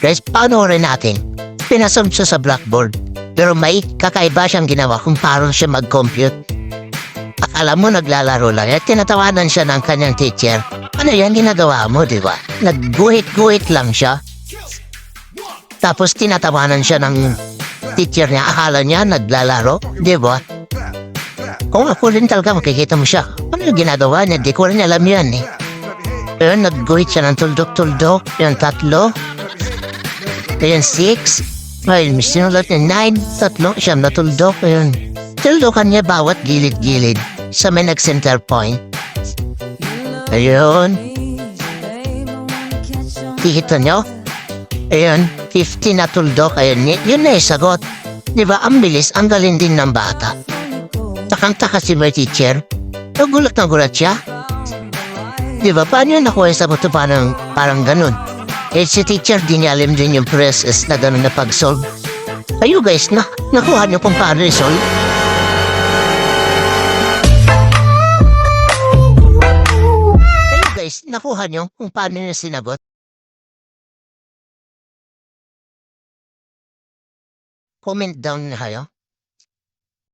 Guys, panoorin natin. Pinasum siya sa blackboard. Pero may kakaiba siyang ginawa kung paano siya mag-compute. Akala mo naglalaro lang at tinatawanan siya ng kanyang teacher. Ano yan ginagawa mo, di ba? Nagguhit-guhit lang siya. Tapos tinatawanan siya ng teacher niya. Akala niya naglalaro, di ba? Kung ako rin talaga makikita mo siya. Ano yung ginagawa niya? Di ko rin alam yan eh. Ayun, nagguhit siya ng tuldok-tuldok. Yung tatlo. Ayun, six. Ayun, may sinulat niya nine. Tatlo, siyam na tuldok. Ayun. Tuldokan niya bawat gilid-gilid sa may nag-center point. Ayun. Kikita niyo? Ayun, 50 na tuldok. Ayun, yun na yung sagot. Di ba, ang bilis, ang galing din ng bata. Takang-taka si my teacher. Nagulat na gulat siya. Di ba, paano yun nakuha sa buto parang, parang ganun? Eh, si teacher, di niya alam din yung process na ganun na pag-solve. Kayo guys, na, nakuha niyo kung paano i-solve? Kayo guys, nakuha niyo kung paano niya sinagot? Comment down na kayo.